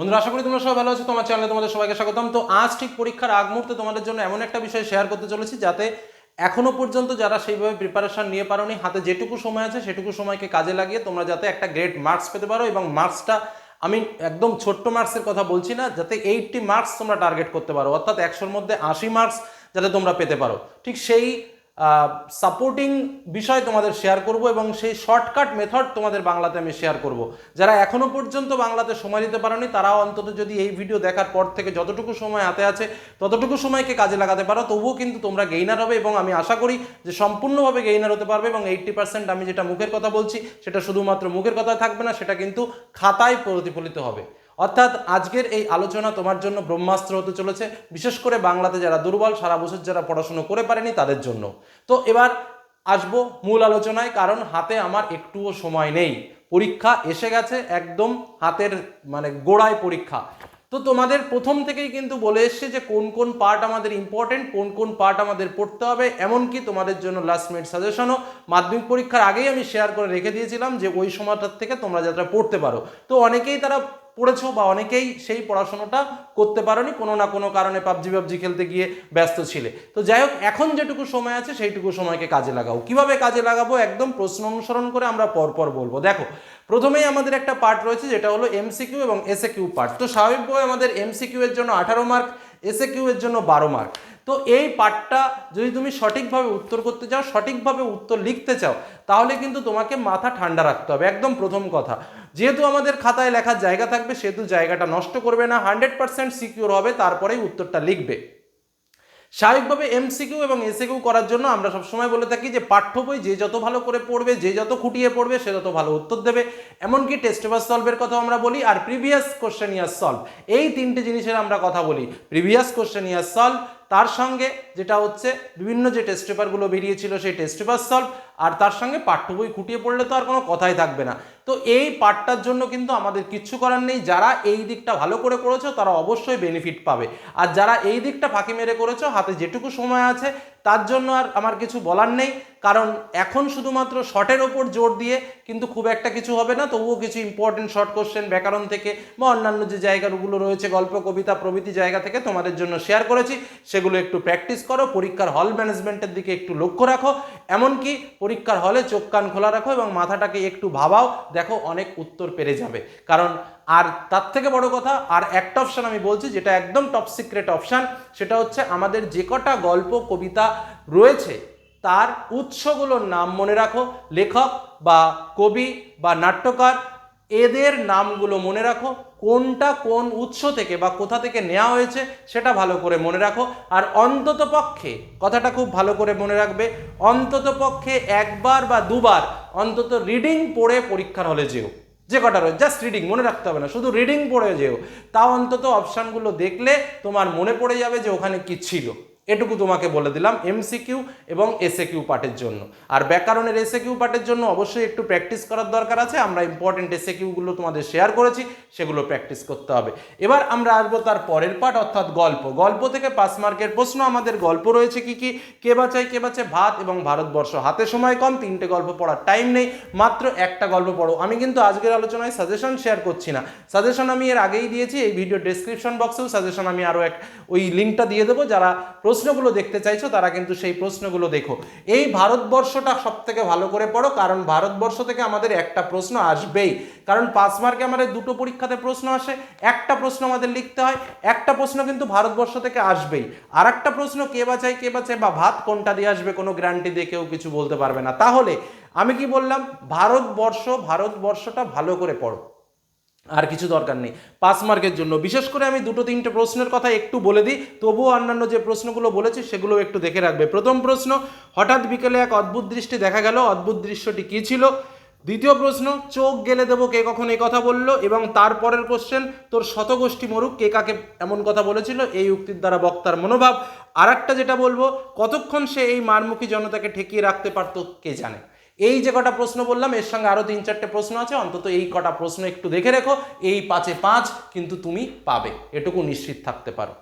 বন্ধুরা, আশা করি তোমরা সবাই ভালো আছো, তোমার চ্যানেলে তোমাদের সবাইকে স্বাগতম। তো আজ ঠিক পরীক্ষার আগ মুহূর্তে তোমাদের জন্য এমন একটা বিষয় শেয়ার করতে চলেছি, যাতে এখনও পর্যন্ত যারা সেইভাবে প্রিপারেশন নিয়ে পারোনি, হাতে যেটুকু সময় আছে সেটুকু সময়কে কাজে লাগিয়ে তোমরা যাতে একটা গ্রেট মার্কস পেতে পারো এবং মার্কসটা আমি একদম ছোট্ট মার্কসের কথা বলছি না, যাতে এইটটি মার্কস তোমরা টার্গেট করতে পারো, অর্থাৎ একশোর মধ্যে আশি মার্কস যাতে তোমরা পেতে পারো। ঠিক সেই সাপোর্টিং বিষয় তোমাদের শেয়ার করব এবং সেই শর্টকাট মেথড তোমাদের বাংলাতে আমি শেয়ার করব। যারা এখনও পর্যন্ত বাংলাতে সময় দিতে পারোনি, তারাও অন্তত যদি এই ভিডিও দেখার পর থেকে যতটুকু সময় হাতে আছে, ততটুকু সময়কে কাজে লাগাতে পারো, তবুও কিন্তু তোমরা গেইনার হবে এবং আমি আশা করি যে সম্পূর্ণভাবে গেইনার হতে পারবে এবং এইট্টি পার্সেন্ট আমি যেটা মুখের কথা বলছি, সেটা শুধুমাত্র মুখের কথায় থাকবে না, সেটা কিন্তু খাতায় প্রতিফলিত হবে। অর্থাৎ আজকের এই আলোচনা তোমার জন্য ব্রহ্মাস্ত্র হতে চলেছে, বিশেষ করে বাংলাতে যারা দুর্বল, সারা বছর যারা পড়াশুনো করে পারেনি তাদের জন্য। তো এবার আসব মূল আলোচনায়, কারণ হাতে আমার একটুও সময় নেই। পরীক্ষা এসে গেছে একদম হাতের মানে গোড়ায় পরীক্ষা। তো তোমাদের প্রথম থেকেই কিন্তু বলে এসছে যে কোন কোন পার্ট আমাদের ইম্পর্টেন্ট কোন কোন পার্ট আমাদের পড়তে হবে, এমনকি তোমাদের জন্য লাস্ট মিনিট সাজেশনও মাধ্যমিক পরীক্ষার আগেই আমি শেয়ার করে রেখে দিয়েছিলাম যে ওই সময়টার থেকে তোমরা যাত্রা পড়তে পারো। তো অনেকেই তারা পড়েছো বা অনেকেই সেই পড়াশোনাটা করতে পারোনি, কোনো না কোনো কারণে পাবজি পাবজি খেলতে গিয়ে ব্যস্ত ছিলে। তো যাই হোক, এখন যেটুকু সময় আছে সেইটুকু সময়কে কাজে লাগাও। কীভাবে কাজে লাগাবো একদম প্রশ্ন অনুসরণ করে আমরা পরপর বলব। দেখো, প্রথমেই আমাদের একটা পার্ট রয়েছে, যেটা হলো এমসিকিউ এবং এসএ কিউ পার্ট তো স্বাভাবিকভাবে আমাদের এমসিকিউ এর জন্য আঠারো মার্ক এসএ কিউ এর জন্য বারো মার্ক তো এই পাঠটা যদি তুমি সঠিকভাবে উত্তর করতে চাও, সঠিকভাবে উত্তর লিখতে চাও, তাহলে কিন্তু তোমাকে মাথা ঠান্ডা রাখতে হবে। একদম প্রথম কথা। যেহেতু আমাদের খাতায় লেখার জায়গা থাকবে, সেহেতু জায়গাটা নষ্ট করবে না হান্ড্রেড পার্সেন্ট সিকিউর হবে, তারপরেই উত্তরটা লিখবে। স্বাভাবিকভাবে এমসিকিউ এবং এসিকিউ করার জন্য আমরা সবসময় বলে থাকি যে পাঠ্য বই যে যত ভালো করে পড়বে, যে যত খুঁটিয়ে পড়বে, সে তত ভালো উত্তর দেবে। এমনকি টেস্ট পেপার সলভের কথা আমরা বলি, আর প্রিভিয়াস কোশ্চেন ইয়ার সলভ এই তিনটে জিনিসের আমরা কথা বলি। প্রিভিয়াস কোশ্চেন ইয়ার সলভ তার সঙ্গে যেটা হচ্ছে, বিভিন্ন যে টেস্ট পেপারগুলো বেরিয়েছিল সেই টেস্ট পেপার সলভ আর তার সঙ্গে পাঠ্য বই খুঁটিয়ে পড়লে তো আর কোনো কথাই থাকবে না। তো এই পাঠটার জন্য কিন্তু আমাদের কিচ্ছু করার নেই। যারা এই দিকটা ভালো করে করেছ, তারা অবশ্যই বেনিফিট পাবে। আর যারা এই দিকটা ফাঁকি মেরে করেছ, হাতে যেটুকু সময় আছে তার জন্য আর আমার কিছু বলার নেই। কারণ এখন শুধুমাত্র শটের ওপর জোর দিয়ে কিন্তু খুব একটা কিছু হবে না। তবুও কিছু ইম্পর্টেন্ট শর্ট কোশ্চেন ব্যাকরণ থেকে বা অন্যান্য যে জায়গাগুলো রয়েছে, গল্প, কবিতা, প্রভৃতি জায়গা থেকে তোমাদের জন্য শেয়ার করেছি। সেগুলো একটু প্র্যাকটিস করো, পরীক্ষার হল ম্যানেজমেন্টের দিকে একটু লক্ষ্য রাখো। এমনকি পরীক্ষার হলে চোখ কান খোলা রাখো এবং মাথাটাকে একটু ভাবাও। দেখো অনেক উত্তর পেরে যাবে। কারণ আর তার থেকে বড় কথা, আর একটা অপশান আমি বলছি, যেটা একদম টপ সিক্রেট অপশান সেটা হচ্ছে আমাদের যে কটা গল্প, কবিতা রয়েছে, তার উৎসগুলোর নাম মনে রাখো, লেখক বা কবি বা নাট্যকার, এদের নামগুলো মনে রাখো, কোনটা কোন উৎস থেকে বা কোথা থেকে নেওয়া হয়েছে সেটা ভালো করে মনে রাখো, আর অন্তত পক্ষে, কথাটা খুব ভালো করে মনে রাখবে, অন্তত পক্ষে একবার বা দুবার অন্তত রিডিং পড়ে পরীক্ষার হলে যেও। যে কটা রয়েছে জাস্ট রিডিং মনে রাখতে হবে না, শুধু রিডিং পড়ে যেও। তাও অন্তত অপশানগুলো দেখলে তোমার মনে পড়ে যাবে যে ওখানে কি ছিল। এটুকু তোমাকে বলে দিলাম এমসিকিউ এবং এসএ কিউ পার্টের জন্য। আর ব্যাকরণের এসএ কিউ পার্টের জন্য অবশ্যই একটু প্র্যাকটিস করার দরকার আছে। আমরা ইম্পর্টেন্ট এসএ কিউগুলো তোমাদের শেয়ার করেছি, সেগুলো প্র্যাকটিস করতে হবে। এবার আমরা আসব তার পরের পার্ট অর্থাৎ গল্প। গল্প থেকে পাঁচ মার্কের প্রশ্ন, আমাদের গল্প রয়েছে কি কি? কে বাঁচায় কে বাঁচে ভাত এবং ভারতবর্ষ হাতে সময় কম, তিনটে গল্প পড়ার টাইম নেই, মাত্র একটা গল্প পড়ো। আমি কিন্তু আজকের আলোচনায় সাজেশন শেয়ার করছি না। সাজেশন আমি এর আগেই দিয়েছি, এই ভিডিও ডেসক্রিপশন বক্সেও সাজেশন আমি আরও এক, ওই লিঙ্কটা দিয়ে দেবো। যারা প্রশ্নগুলো দেখতে চাইছো, তারা কিন্তু সেই প্রশ্নগুলো দেখো। এই ভারতবর্ষটা সব থেকে ভালো করে পড়ো, কারণ ভারতবর্ষ থেকে আমাদের একটা প্রশ্ন আসবেই। কারণ পাঁচ মার্কে আমাদের দুটো পরীক্ষাতে প্রশ্ন আসে, একটা প্রশ্ন আমাদের লিখতে হয়, একটা প্রশ্ন কিন্তু ভারতবর্ষ থেকে আসবেই। আর একটা প্রশ্ন কে বাঁচায় কে বাঁচায় বা ভাত কোনটা দিয়ে আসবে, কোনো গ্যারান্টি দিয়ে কেউ কিছু বলতে পারবে না। তাহলে, আমি কি বললাম, ভারতবর্ষ, ভারতবর্ষটা ভালো করে পড়ো। আর কিছু দরকার নেই। পাস মার্কের জন্য। বিশেষ করে আমি দুটো তিনটে প্রশ্নের কথা একটু বলে দিই, তবুও অন্যান্য যে প্রশ্নগুলো বলেছি সেগুলো একটু দেখে রাখবে। প্রথম প্রশ্ন, হঠাৎ বিকেলে এক অদ্ভুত দৃষ্টি দেখা গেল। অদ্ভুত দৃশ্যটি কী ছিল? দ্বিতীয় প্রশ্ন, চোখ গেলে দেবো কে কখন এই কথা বলল? এবং তারপরের কোশ্চেন তোর শতগোষ্ঠী মরুক কে কাকে এমন কথা বলেছিল? এই উক্তির দ্বারা বক্তার মনোভাব। আর একটা যেটা বলব, কতক্ষণ সে এই মারমুখী জনতাকে ঠেকিয়ে রাখতে পারতো কে জানে? এই যে কটা প্রশ্ন বললাম, এর সঙ্গে আরও তিন চারটে প্রশ্ন আছে, অন্তত এই কটা প্রশ্ন একটু দেখে রেখো। এই পাঁচে পাঁচ কিন্তু তুমি পাবে, এটুকু নিশ্চিত থাকতে পারো।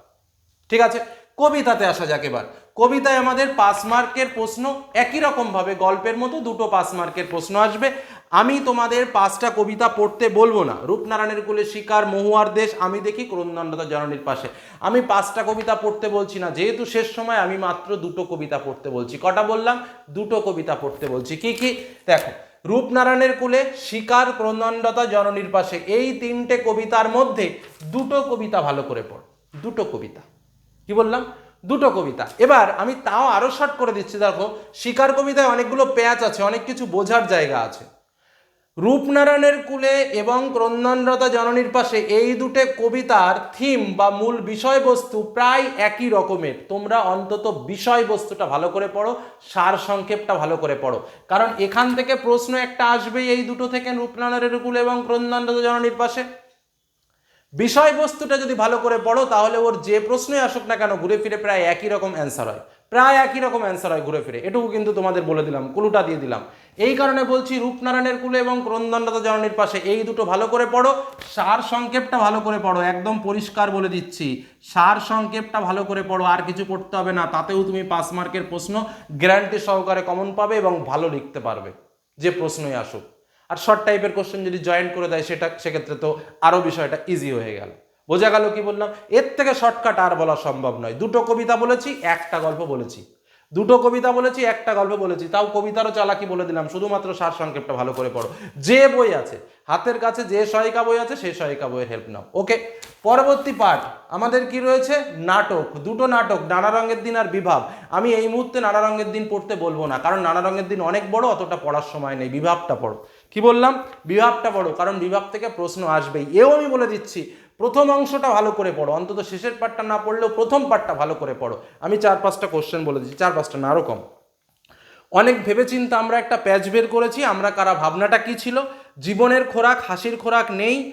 ঠিক আছে? কবিতাতে আসা যাক এবার। কবিতায় আমাদের পাস মার্কের প্রশ্ন একই রকমভাবে, গল্পের মতো দুটো পাস মার্কের প্রশ্ন আসবে। আমি তোমাদের পাঁচটা কবিতা পড়তে বলব না। রূপনারায়ণের কুলে শিকার, মহুয়ার দেশ, আমি দেখি ক্রন্দনরতা জননীর পাশে। আমি পাঁচটা কবিতা পড়তে বলছি না, যেহেতু শেষ সময় আমি মাত্র দুটো কবিতা পড়তে বলছি। কটা বললাম? দুটো কবিতা পড়তে বলছি। কি কি? দেখো, রূপনারায়ণের কুলে শিকার ক্রন্দনরতা জননীর পাশে। এই তিনটে কবিতার মধ্যে দুটো কবিতা ভালো করে পড়। দুটো কবিতা। কি বললাম? দুটো কবিতা। এবার আমি তাও আরও শর্ট করে দিচ্ছি। দেখো, শিকার কবিতায় অনেকগুলো প্যাচ আছে, অনেক কিছু বোঝার জায়গা আছে। রূপনারায়ণের কুলে এবং ক্রন্দনরতা জননীর পাশে এই দুটো কবিতার থিম বা মূল বিষয়বস্তু প্রায় একই রকমের। তোমরা অন্তত বিষয়বস্তুটা ভালো করে পড়ো সার সংক্ষেপটা ভালো করে পড়ো। কারণ এখান থেকে প্রশ্ন একটা আসবেই এই দুটো থেকে রূপনারায়ণের কুলে এবং ক্রন্দনরতা জননীর পাশে। বিষয়বস্তুটা যদি ভালো করে পড়ো, তাহলে ওর যে প্রশ্নই আসুক না কেন, ঘুরে ফিরে প্রায় একই রকম অ্যান্সার হয়। প্রায় একই রকম অ্যান্সার হয় ঘুরে ফিরে। এটুকু কিন্তু তোমাদের বলে দিলাম, কুলুটা দিয়ে দিলাম। এই কারণে বলছি রূপনারায়ণের কুলে এবং ক্রন্দনরতা জননীর পাশে এই দুটো ভালো করে পড়ো। সার সংক্ষেপটা ভালো করে পড়ো, একদম পরিষ্কার বলে দিচ্ছি। সার সংক্ষেপটা ভালো করে পড়ো, আর কিছু পড়তে হবে না, তাতেও তুমি পাস মার্কের প্রশ্ন গ্যারান্টি সহকারে কমন পাবে এবং ভালো লিখতে পারবে, যে প্রশ্নই আসুক। আর শর্ট টাইপের কোশ্চেন যদি জয়েন্ট করে দেয়, সেটা, সেক্ষেত্রে তো আরও বিষয়টা ইজি হয়ে গেল। বোঝা গেল কি বললাম? এর থেকে শর্টকাট আর বলা সম্ভব নয়। দুটো কবিতা বলেছি, একটা গল্প বলেছি। দুটো কবিতা বলেছি, একটা গল্প বলেছি, তাও কবিতারও চালাকি বলে দিলাম, শুধুমাত্র সার সংক্ষেপটা ভালো করে পড়ো। যে বই আছে, হাতের কাছে যে সহায়িকা বই আছে, সেই সহায়িকা বইয়ের হেল্প নাও। ওকে পরবর্তী পাঠ আমাদের কি রয়েছে? নাটক, দুটো নাটক, নানা রঙের দিন আর বিভাব। আমি এই মুহূর্তে নানা রঙের দিন পড়তে বলব না, কারণ নানা রঙের দিন অনেক বড়, অতটা পড়ার সময় নেই। বিভাবটা পড়ো। কি বললাম? বিভাবটা পড়ো, কারণ বিভাব থেকে প্রশ্ন আসবেই। এও আমি বলে দিচ্ছি প্রথম অংশটা ভালো করে পড়ো, অন্তত শেষের পার্টটা না পড়লেও প্রথম পার্টটা ভালো করে পড়ো। আমি চার পাঁচটা কোশ্চেন বলে দিচ্ছি, চার পাঁচটা না আরও অনেক ভেবেচিন্তে আমরা একটা প্যাচ বের করেছি, আমরা কারা, ভাবনাটা কি ছিল? জীবনের খোরাক, হাসির খোরাক নেই।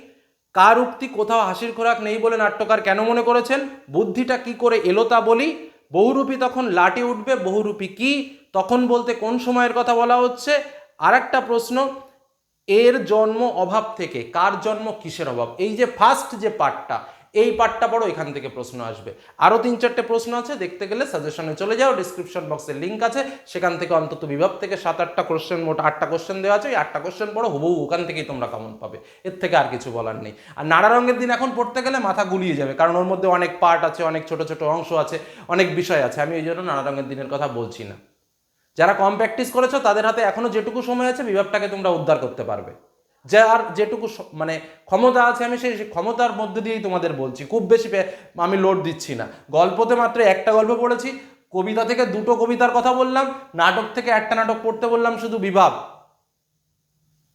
কার উক্তি, কোথাও হাসির খোরাক নেই বলে নাট্যকার কেন মনে করেছেন? বুদ্ধিটা কি করে এলো তা বলি। বহুরূপী তখন লাটে উঠবে, বহুরূপী কি? তখন বলতে কোন সময়ের কথা বলা হচ্ছে? আর একটা প্রশ্ন এর জন্ম অভাব থেকে, কার জন্ম, কিসের অভাব? এই যে ফার্স্ট যে পার্টটা এই পার্টটা পড়ো, এখান থেকে প্রশ্ন আসবে। আরও তিন চারটে প্রশ্ন আছে, দেখতে গেলে সাজেশনে চলে যাও ডিসক্রিপশন বক্সের লিঙ্ক আছে, সেখান থেকে অন্তত বিভাগ থেকে সাত আটটা কোশ্চেন মোট আটটা কোশ্চেন দেওয়া আছে, ওই আটটা কোশ্চেন পড়ো, হুবহু ওখান থেকেই তোমরা কেমন পাবে। এর থেকে আর কিছু বলার নেই। আর নানা রঙের দিন এখন পড়তে গেলে মাথা গুলিয়ে যাবে, কারণ ওর মধ্যে অনেক পার্ট আছে, অনেক ছোট ছোট অংশ আছে, অনেক বিষয় আছে। আমি ওই জন্য নানা রঙের দিনের কথা বলছি না। যারা কম প্র্যাকটিস করেছ, তাদের হাতে এখনও যেটুকু সময় আছে, বিভাগটাকে তোমরা উদ্ধার করতে পারবে। যার যেটুকু মানে ক্ষমতা আছে আমি সেই ক্ষমতার মধ্যে দিয়েই তোমাদের বলছি। খুব বেশি আমি লোড দিচ্ছি না। গল্পতে মাত্র একটা গল্প পড়েছি। কবিতা থেকে দুটো কবিতার কথা বললাম। নাটক থেকে একটা নাটক পড়তে বললাম শুধু বিভাগ।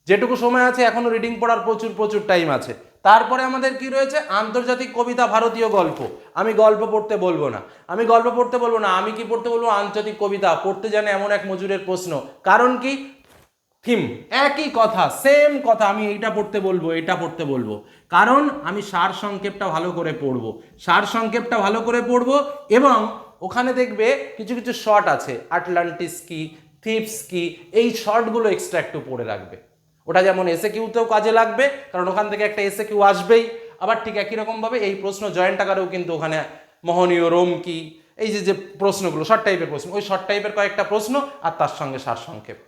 যেটুকু সময় আছে, এখনও রিডিং পড়ার প্রচুর প্রচুর টাইম আছে। তারপরে আমাদের কি রয়েছে? আন্তর্জাতিক কবিতা ভারতীয় গল্প। আমি গল্প পড়তে বলব না। আমি গল্প পড়তে বলব না। আমি কি পড়তে বলব? আন্তর্জাতিক কবিতা। পড়তে জানে এমন এক মজুরের প্রশ্ন। কারণ কি? থিম। একই কথা সেম কথা। আমি এইটা পড়তে বলব, এটা পড়তে বলব। কারণ আমি সার সংক্ষেপটা ভালো করে পড়ব। সার সংক্ষেপটা ভালো করে পড়ব এবং ওখানে দেখবে কিছু কিছু শর্ট আছে। আটলান্টিস কি থিপস কি, এই শর্টগুলো এক্সট্রা একটু পড়ে রাখবে। ওটা যেমন এসে কিউতেও কাজে লাগবে, কারণ ওখান থেকে একটা এসে কিউ আসবেই। আবার ঠিক একই রকমভাবে এই প্রশ্ন জয়েন্ট আকারেও কিন্তু ওখানে মহনীয় রোম কি এই যে যে প্রশ্নগুলো শর্ট টাইপের প্রশ্ন, ওই শর্ট টাইপের কয়েকটা প্রশ্ন আর তার সঙ্গে সার সংক্ষেপ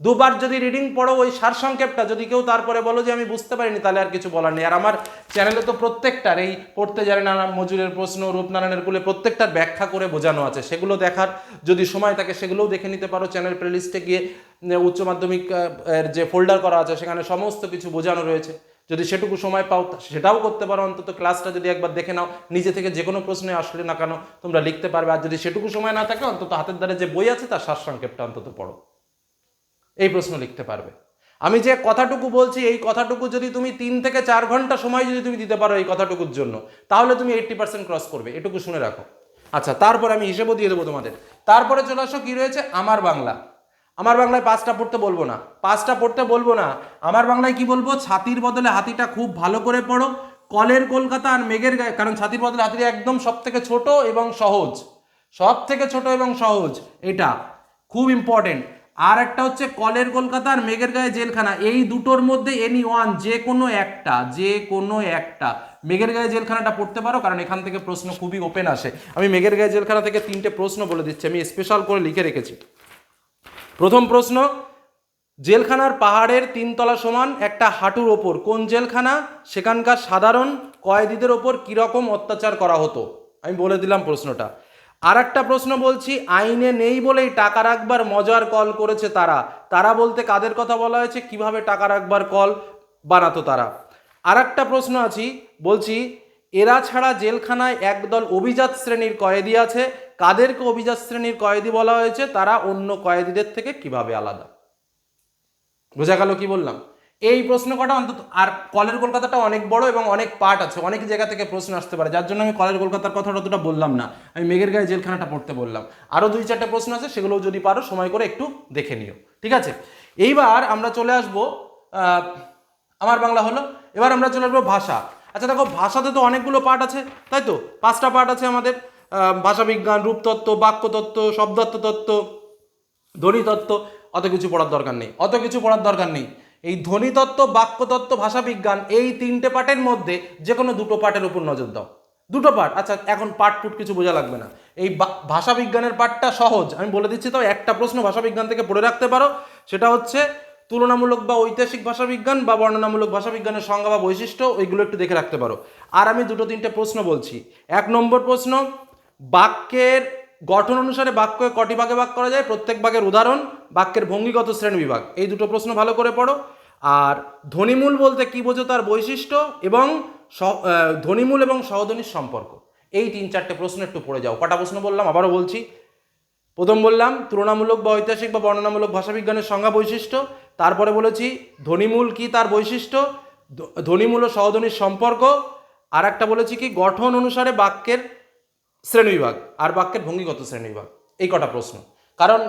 দুবার যদি রিডিং পড়ো, ওই সার সংক্ষেপটা যদি কেউ তারপরে বলো যে, আমি বুঝতে পারিনি, তাহলে আর কিছু বলার নেই। আর আমার চ্যানেলে তো প্রত্যেকটার, এই পড়তে জানে না, মজুরের প্রশ্ন, রূপনারায়ণের কুলে প্রত্যেকটার ব্যাখ্যা করে বোঝানো আছে। সেগুলো দেখার যদি সময় থাকে, সেগুলোও দেখে নিতে পারো। চ্যানেল প্লেলিস্টে গিয়ে উচ্চ মাধ্যমিক এর যে ফোল্ডার করা আছে, সেখানে সমস্ত কিছু বোঝানো রয়েছে। যদি সেটুকু সময় পাও সেটাও করতে পারো। অন্তত ক্লাসটা যদি একবার দেখে নাও, নিজে থেকে যে কোনো প্রশ্নে আসলে না কেন তোমরা লিখতে পারবে। আর যদি সেটুকু সময় না থাকে, অন্তত হাতের দ্বারা যে বই আছে, তার সার সংক্ষেপটা অন্তত পড়ো। এই প্রশ্ন লিখতে পারবে। আমি যে কথাটুকু বলছি, এই কথাটুকু যদি তুমি তিন থেকে চার ঘণ্টা সময় যদি তুমি দিতে পারো এই কথাটুকুর জন্য, তাহলে তুমি এইট্টি পার্সেন্ট ক্রস করবে। এটুকু শুনে রাখো। আচ্ছা তারপর আমি হিসেবও দিয়ে দেবো তোমাদের। তারপরে চলে আসো, কি রয়েছে? আমার বাংলা। আমার বাংলায় পাঁচটা পড়তে বলব না। পাঁচটা পড়তে বলব না। আমার বাংলায় কি বলব? ছাতির বদলে হাতিটা খুব ভালো করে পড়ো। কলের কলকাতা আর মেঘের গায়ে, কারণ ছাতির বদলে হাতিটা একদম সব থেকে ছোট এবং সহজ। সব থেকে ছোট এবং সহজ। এটা খুব ইম্পর্টেন্ট আর একটা হচ্ছে কলের কলকাতা আর মেঘের গায়ে জেলখানা। এই দুটোর মধ্যে এনি ওয়ান যে কোনো একটা, যে কোনো একটা, মেঘের গায়ে জেলখানাটা পড়তে পারো, কারণ এখান থেকে প্রশ্ন খুবই ওপেন আসে। আমি মেঘের গায়ে জেলখানা থেকে তিনটে প্রশ্ন বলে দিচ্ছি, আমি স্পেশাল করে লিখে রেখেছি। প্রথম প্রশ্ন, জেলখানার পাহাড়ের তিনতলা সমান একটা হাঁটুর ওপর, কোন জেলখানা? সেখানকার সাধারণ কয়েদিদের ওপর কীরকম অত্যাচার করা হতো? আমি বলে দিলাম প্রশ্নটা। আর একটা প্রশ্ন বলছি, আইনে নেই বলেই টাকা রাখবার মজার কল করেছে তারা। তারা বলতে কাদের কথা বলা হয়েছে, কীভাবে টাকা রাখবার কল বানাতো তারা? আর একটা প্রশ্ন আছি, বলছি, এরা ছাড়া জেলখানায় একদল অভিজাত শ্রেণির কয়েদি আছে। কাদেরকে অভিজাত শ্রেণির কয়েদি বলা হয়েছে? তারা অন্য কয়েদিদের থেকে কীভাবে আলাদা? বোঝা গেল কি বললাম? এই প্রশ্ন কটা অন্তত, আর কলের কলকাতাটা অনেক বড় এবং অনেক পার্ট আছে, অনেক জায়গা থেকে প্রশ্ন আসতে পারে, যার জন্য আমি কলের কলকাতার কথাটা অতটা বললাম না। আমি মেঘের গায়ে জেলখানাটা পড়তে বললাম। আরও দুই চারটে প্রশ্ন আছে সেগুলো যদি পারো, সময় করে একটু দেখে নিও। ঠিক আছে? এইবার আমরা চলে আসব আমার বাংলা হলো, এবার আমরা চলে আসব ভাষা। আচ্ছা দেখো, ভাষাতে তো অনেকগুলো পার্ট আছে, তাই তো? পাঁচটা পার্ট আছে আমাদের ভাষাবিজ্ঞান রূপতত্ত্ব, বাক্যতত্ত্ব শব্দার্থ তত্ত্ব ধ্বনিতত্ত্ব, অত কিছু পড়ার দরকার নেই, অত কিছু পড়ার দরকার নেই। এই ধ্বনিতত্ত্ব, বাক্যতত্ত্ব, ভাষাবিজ্ঞান, এই তিনটে পার্টের মধ্যে যে কোনো দুটো পার্টের উপর নজর দাও। দুটো পার্ট আচ্ছা এখন পার্ট টুট কিছু বোঝা লাগবে না। এই ভাষাবিজ্ঞানের পার্টটা সহজ। আমি বলে দিচ্ছি তো, একটা প্রশ্ন ভাষাবিজ্ঞান থেকে পড়ে রাখতে পারো। সেটা হচ্ছে, তুলনামূলক বা ঐতিহাসিক ভাষাবিজ্ঞান বা বর্ণনামূলক ভাষাবিজ্ঞানের সংজ্ঞা বা বৈশিষ্ট্য ওইগুলো একটু দেখে রাখতে পারো। আর আমি দুটো তিনটে প্রশ্ন বলছি। এক নম্বর প্রশ্ন, বাক্যের গঠন অনুসারে বাক্য কটি ভাগে ভাগ করা যায়? প্রত্যেক ভাগের উদাহরণ, বাক্যের ভঙ্গিগত শ্রেণি বিভাগ। এই দুটো প্রশ্ন ভালো করে পড়ো। আর ধ্বনিমূল বলতে কি বোঝো তার বৈশিষ্ট্য এবং ধ্বনিমূল এবং সহধ্বনির সম্পর্ক। এই তিন চারটে প্রশ্ন একটু পড়ে যাও। কটা প্রশ্ন বললাম? আবারও বলছি। প্রথম বললাম, তুলনামূলক বা ঐতিহাসিক বা বর্ণনামূলক ভাষাবিজ্ঞানের সংজ্ঞা বৈশিষ্ট্য। তারপরে বলেছি, ধ্বনিমূল কি তার বৈশিষ্ট্য? ধ্ব- ধ্বনিমূল ও সহধ্বনির সম্পর্ক। আর একটা বলেছি কি, গঠন অনুসারে বাক্যের শ্রেণীবিভাগ আর বাক্যের ভঙ্গিগত শ্রেণীবিভাগ এই কটা প্রশ্ন। কারণ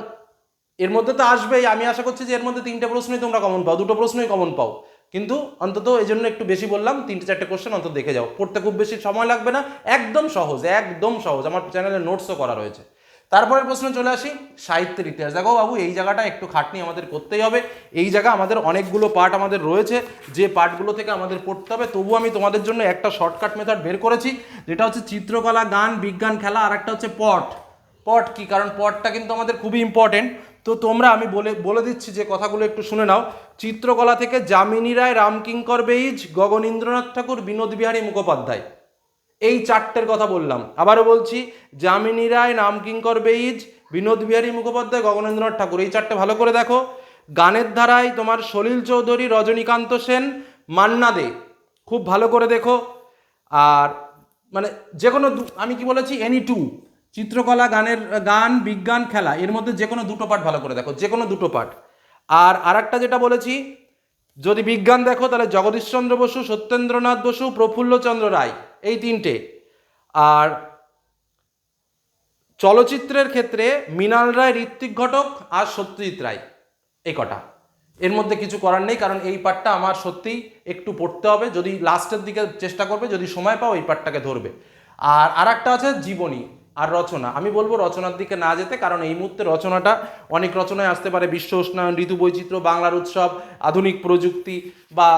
এর মধ্যে তো আসবেই, আমি আশা করছি যে এর মধ্যে তিনটে প্রশ্নই তোমরা কমন পাও, দুটো প্রশ্নই কমন পাও। কিন্তু অন্তত এই জন্য একটু বেশি বললাম, তিনটে চারটে কোশ্চেন অন্তত দেখে যাও। পড়তে খুব বেশি সময় লাগবে না, একদম সহজ একদম সহজ। আমার চ্যানেলে নোটসও করা রয়েছে। তারপরের প্রশ্ন চলে আসি, সাহিত্যের ইতিহাস। দেখো বাবু, এই জায়গাটা একটু খাটনি আমাদের করতেই হবে। এই জায়গা আমাদের অনেকগুলো পার্ট আমাদের রয়েছে, যে পার্টগুলো থেকে আমাদের পড়তে হবে। তবু আমি তোমাদের জন্য একটা শর্টকাট মেথড বের করেছি, যেটা হচ্ছে চিত্রকলা, গান, বিজ্ঞান, খেলা, আর একটা হচ্ছে পট। পট কি? কারণ পটটা কিন্তু আমাদের খুবই ইম্পর্টেন্ট তো তোমরা, আমি বলে বলে দিচ্ছি যে কথাগুলো একটু শুনে নাও। চিত্রকলা থেকে যামিনী রায়, রামকিঙ্কর বেইজ, গগনীন্দ্রনাথ ঠাকুর, বিনোদ বিহারী মুখোপাধ্যায়। এই চারটের কথা বললাম। আবারও বলছি, যামিনী রায় নামকিঙ্কর বেইজ, বিনোদ বিহারী মুখোপাধ্যায়, গগনেন্দ্রনাথ ঠাকুর। এই চারটে ভালো করে দেখো। গানের ধারায় তোমার সলিল চৌধুরী, রজনীকান্ত সেন, মান্না দে। খুব ভালো করে দেখো। আর মানে যে কোনো আমি কি বলেছি? Any two. চিত্রকলা, গানের, গান, বিজ্ঞান, খেলা, এর মধ্যে যে কোনো দুটো পার্ট ভালো করে দেখো, যে কোনো দুটো পার্ট। আর আরেকটা যেটা বলেছি, যদি বিজ্ঞান দেখো, তাহলে জগদীশচন্দ্র বসু, সত্যেন্দ্রনাথ বসু প্রফুল্লচন্দ্র রায়। এই তিনটে। আর চলচ্চিত্রের ক্ষেত্রে মৃণাল রায় ঋত্বিক ঘটক আর সত্যজিৎ রায় এই কটা। এর মধ্যে কিছু করার নেই, কারণ এই পার্টটা আমার সত্যিই একটু পড়তে হবে। যদি লাস্টের দিকে চেষ্টা করবে, যদি সময় পাও, এই পার্টটাকে ধরবে। আর আর একটা আছে জীবনী আর রচনা। আমি বলব রচনার দিকে না যেতে, কারণ এই মুহূর্তে রচনাটা অনেক রচনায় আসতে পারে। বিশ্ব উষ্ণায়ন ঋতু বৈচিত্র্য বাংলার উৎসব, আধুনিক প্রযুক্তি বা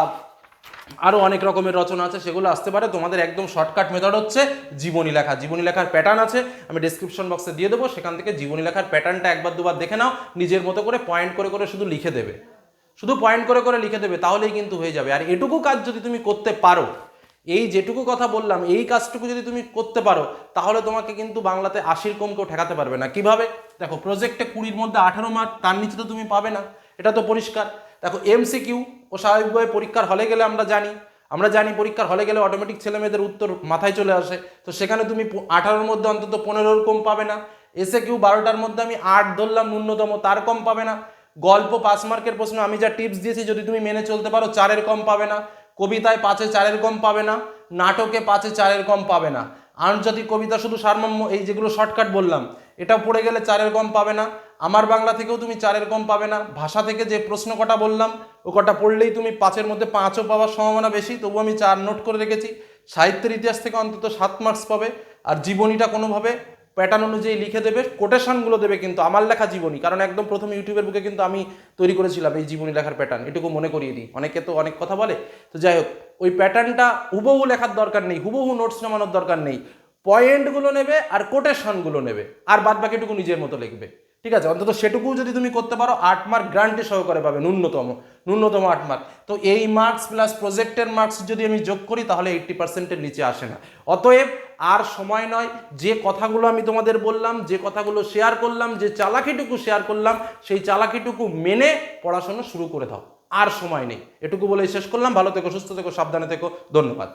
আরও অনেক রকমের রচনা আছে, সেগুলো আসতে পারে। তোমাদের একদম শর্টকাট মেথড হচ্ছে জীবনী লেখা। জীবনী লেখার প্যাটার্ন আছে, আমি ডেসক্রিপশন বক্সে দিয়ে দেবো। সেখান থেকে জীবনী লেখার প্যাটার্নটা একবার দুবার দেখে নাও, নিজের মতো করে পয়েন্ট করে করে শুধু লিখে দেবে। শুধু পয়েন্ট করে করে লিখে দেবে, তাহলেই কিন্তু হয়ে যাবে। আর এটুকু কাজ যদি তুমি করতে পারো, এই যেটুকু কথা বললাম, এই কাজটুকু যদি তুমি করতে পারো, তাহলে তোমাকে কিন্তু বাংলাতে আশির কম কেউ ঠেকাতে পারবে না। কীভাবে? দেখো প্রজেক্টে কুড়ির মধ্যে আঠারো মার্ক তার নিচে তো তুমি পাবে না। এটা তো পরিষ্কার। দেখো এমসিকিউ ও স্বাভাবিকভাবে পরীক্ষার হলে গেলে আমরা জানি। আমরা জানি পরীক্ষার হলে গেলে অটোমেটিক ছেলে মেয়েদের উত্তর মাথায় চলে আসে। তো সেখানে তুমি আঠারোর মধ্যে অন্তত পনেরোর কম পাবে না। এসে কিউ বারোটার মধ্যে আমি আট ধরলাম, ন্যূনতম তার কম পাবে না। গল্প পাঁচ মার্কের প্রশ্ন, আমি যা টিপস দিয়েছি, যদি তুমি মেনে চলতে পারো, চারের কম পাবে না। কবিতায় পাঁচে চারের কম পাবে না। নাটকে পাঁচে চারের কম পাবে না। আন্তর্জাতিক কবিতা শুধু সারমর্ম, এই যেগুলো শর্টকাট বললাম এটা পড়ে গেলে চারের কম পাবে না। আমার বাংলা থেকেও তুমি চারের কম পাবে না। ভাষা থেকে যে প্রশ্ন কটা বললাম, ও কটা পড়লেই তুমি পাঁচের মধ্যে পাঁচও পাওয়ার সম্ভাবনা বেশি। তবু আমি চার নোট করে রেখেছি। সাহিত্যের ইতিহাস থেকে অন্তত সাত মার্কস পাবে। আর জীবনীটা কোনোভাবে প্যাটার্ন অনুযায়ী লিখে দেবে কোটেশনগুলো দেবে কিন্তু আমার লেখা জীবনী। কারণ একদম প্রথম ইউটিউবের বুকে কিন্তু আমি তৈরি করেছিলাম এই জীবনী লেখার প্যাটার্ন এটুকু মনে করিয়ে দিই। অনেকে তো অনেক কথা বলে। তো যাই হোক, ওই প্যাটার্নটা হুবহু লেখার দরকার নেই, হুবহু নোটস নামানোর দরকার নেই। পয়েন্টগুলো নেবে আর কোটেশনগুলো নেবে। আর বাদ বাকিটুকু নিজের মতো লিখবে। ঠিক আছে? অন্তত সেটুকু যদি তুমি করতে পারো, আট মার্ক গ্রান্টে সহকারে পাবে, ন্যূনতম ন্যূনতম আট মার্ক তো এই মার্কস প্লাস প্রজেক্টের মার্কস যদি আমি যোগ করি, তাহলে এইট্টি পার্সেন্টের নিচে আসে না। অতএব আর সময় নয়, যে কথাগুলো আমি তোমাদের বললাম, যে কথাগুলো শেয়ার করলাম, যে চালাকিটুকু শেয়ার করলাম, সেই চালাকিটুকু মেনে পড়াশোনা শুরু করে দাও। আর সময় নেই। এটুকু বলে শেষ করলাম। ভালো থেকো, সুস্থ থেকো, সাবধানে থেকো। ধন্যবাদ।